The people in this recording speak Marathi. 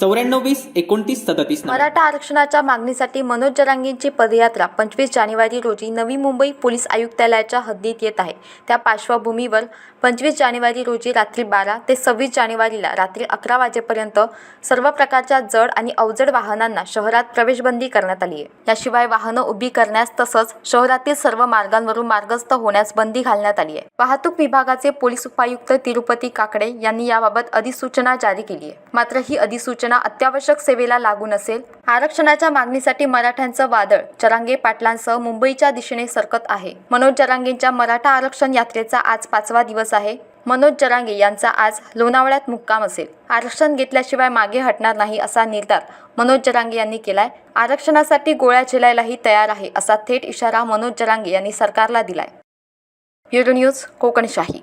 चौऱ्याण्णव वीस एकोणतीस सदतीस मराठा आरक्षणाच्या मागणीसाठी मनोज जरांगेंची पदयात्रा पंचवीस जानेवारी रोजी नवी मुंबई पोलीस आयुक्तालयाच्या हद्दीत येत आहे. त्या पार्श्वभूमीवर पंचवीस जानेवारी रोजी रात्री बारा ते सव्वीस जानेवारीला रात्री अकरा वाजेपर्यंत सर्व प्रकारच्या जड आणि अवजड वाहनांना शहरात प्रवेशबंदी करण्यात आली आहे. याशिवाय वाहनं उभी करण्यास तसंच शहरातील सर्व मार्गांवरून मार्गस्थ होण्यास बंदी घालण्यात आली आहे. वाहतूक विभागाचे पोलीस उपायुक्त तिरुपती काकडे यांनी याबाबत अधिसूचना जारी केली आहे. मात्र ही अधिसूचना अत्यावश्यक सेवेला लागू नसेल. आरक्षणाच्या मागणीसाठी मराठ्यांचं वादळ जरांगे पाटलांसह मुंबईच्या दिशेने सरकत आहे. मनोज जरांगेंच्या मराठा आरक्षण यात्रेचा आज पाचवा दिवस आहे. मनोज जरांगे यांचा आज लोणावळ्यात मुक्काम असेल. आरक्षण घेतल्याशिवाय मागे हटणार नाही असा निर्धार मनोज जरांगे यांनी केलाय. आरक्षणासाठी गोळ्या झेलायलाही तयार आहे असा थेट इशारा मनोज जरांगे यांनी सरकारला दिलाय. Bureau news Kokanshahi.